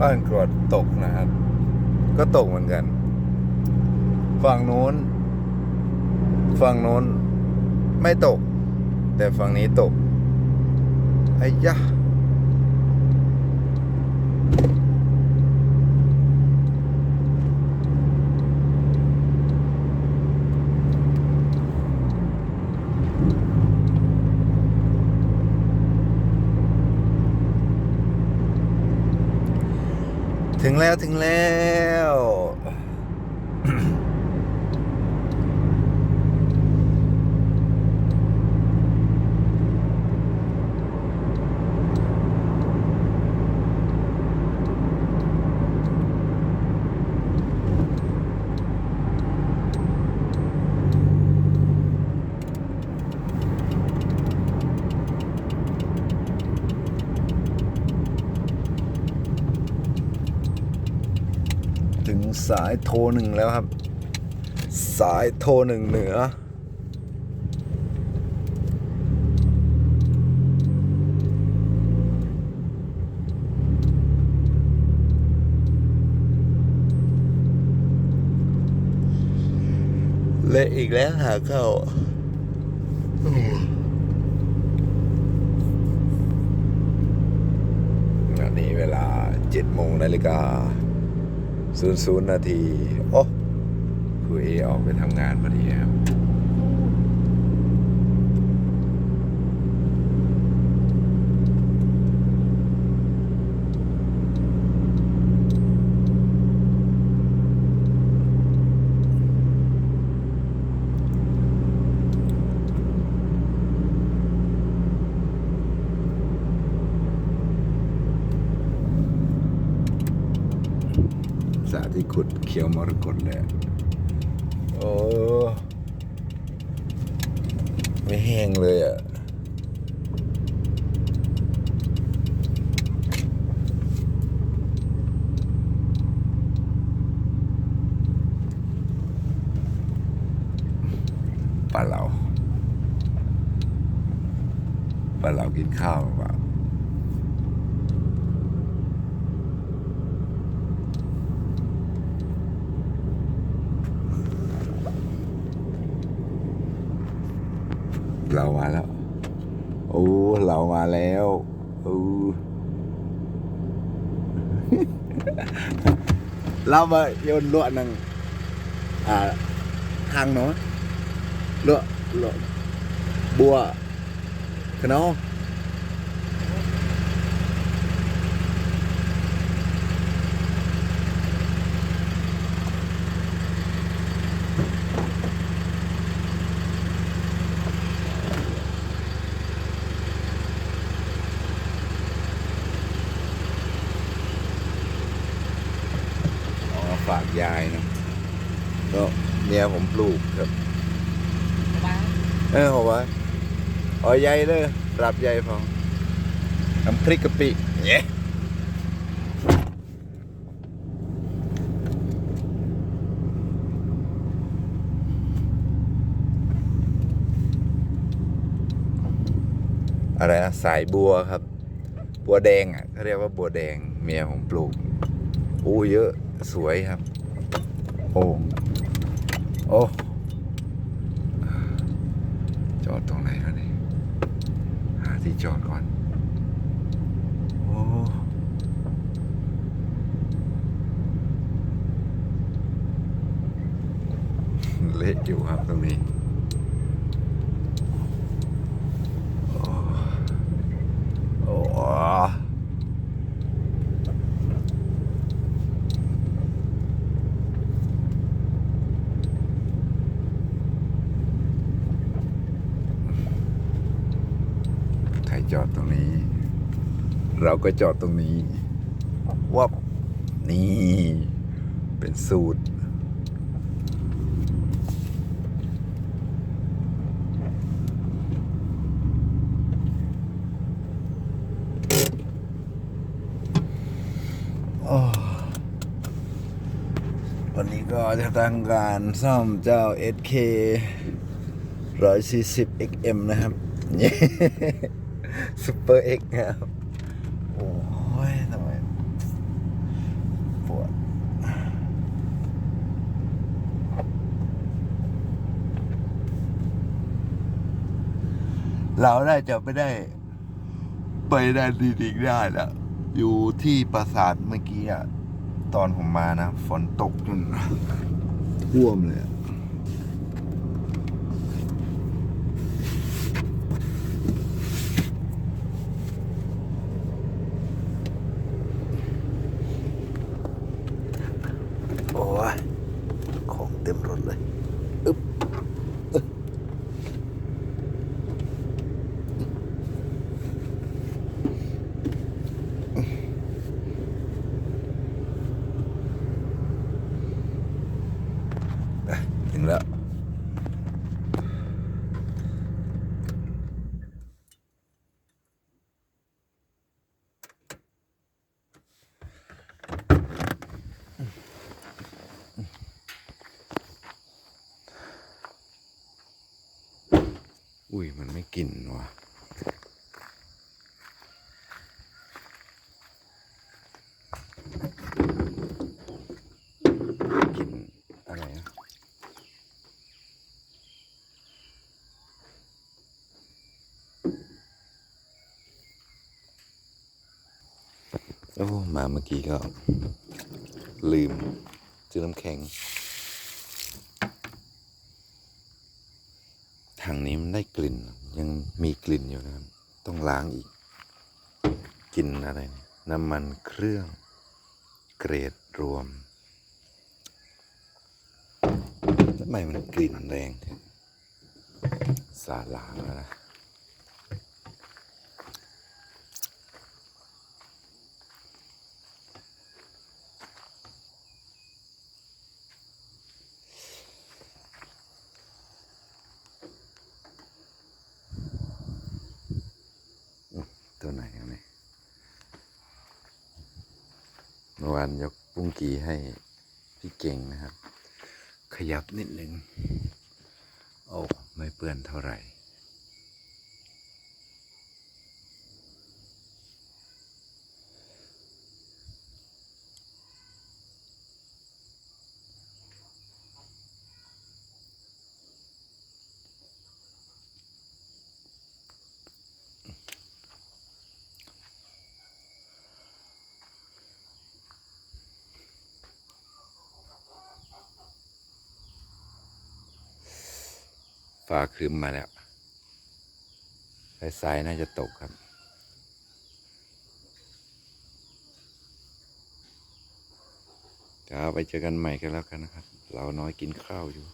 บ้านกรวดตกนะครับ ก็ตกเหมือนกัน ฝั่งนู้น ฝั่งนู้นไม่ตก แต่ฝั่งนี้ตกไอ้ยะ ถึงแล้วถึงแล้ว ถึงสายโทรหนึ่งแล้วครับ สายโทรหนึ่งเหนือ เละอีกแล้วหาเข้าอันนี้เวลา7โมงนาฬิกา ศูนย์ศูนย์นาที โอ้ครูเอออกไปทำงานพอดีครับ สาที่ขุดเขียวมรกตเลยอะโอ้ไม่แห้งเลยอะปลาเราปลาเรากินข้าวหรือเปล่า เรามาแล้ว โอ้เรามาแล้วโอ้เรามาโยนลวดหนังอ่าทางเนาะลวดลวดบัวขนมอ๋อ ฝากยายนะก็เมียผมปลูกครับ เออเอาไว้เอาใหญ่เลยปรับใหญ่พอน้ำพริกกะปิเนี่ยอะไรนะสายบัวครับ บัวแดงอะเขาเรียกว่าบัวแดงเมียผมปลูกอู้เยอะ สวยครับโอ้โอ้จอดตรงไหนแล้วนี่หาที่จอดก่อนโอ้เละอยู่ครับตรงนี้ โอ้โอ้ใครจอดตรงนี้ เราก็จอดตรงนี้วับนี่ เป็นสูตรโอ้วันนี้ก็จะทำการซ่อมเจ้า SK 140 XM นะครับ Super X ครับ โอ้ยทำไมปวดเราได้จะไม่ได้ ไปได้ดีดีได้แล้วอยู่ที่ปราสาทเมื่อกี้อะตอนผมมานะ ฝนตกจนท่วมเลยอะ ของเต็มรถเลยอึ๊บอึ๊บอะถึงแล้ว อุ้ยมันไม่กลิ่นว่ะกลิ่นอะไรนะโอ้มาเมื่อกี้ก็ ลืมซื้อน้ำแข็ง ทางนี้มันได้กลิ่น ยังมีกลิ่นอยู่นะครับ ต้องล้างอีกกลิ่นอะไร น้ำมันเครื่อง เกรดรวมทำไมมันกลิ่นแรงสาลางแล้วนะ ตัวไหนกันเนี่ยเมื่อวานยกปุ้งกีให้พี่เก่งนะครับ ขยับนิดนึง โอ้ ไม่เปื้อนเท่าไหร่ ฟ้าครึ้มมาแล้วสายๆน่าจะตกครับ ครับไปเจอกันใหม่กันแล้วกันนะครับ เราน้อยกินข้าวอยู่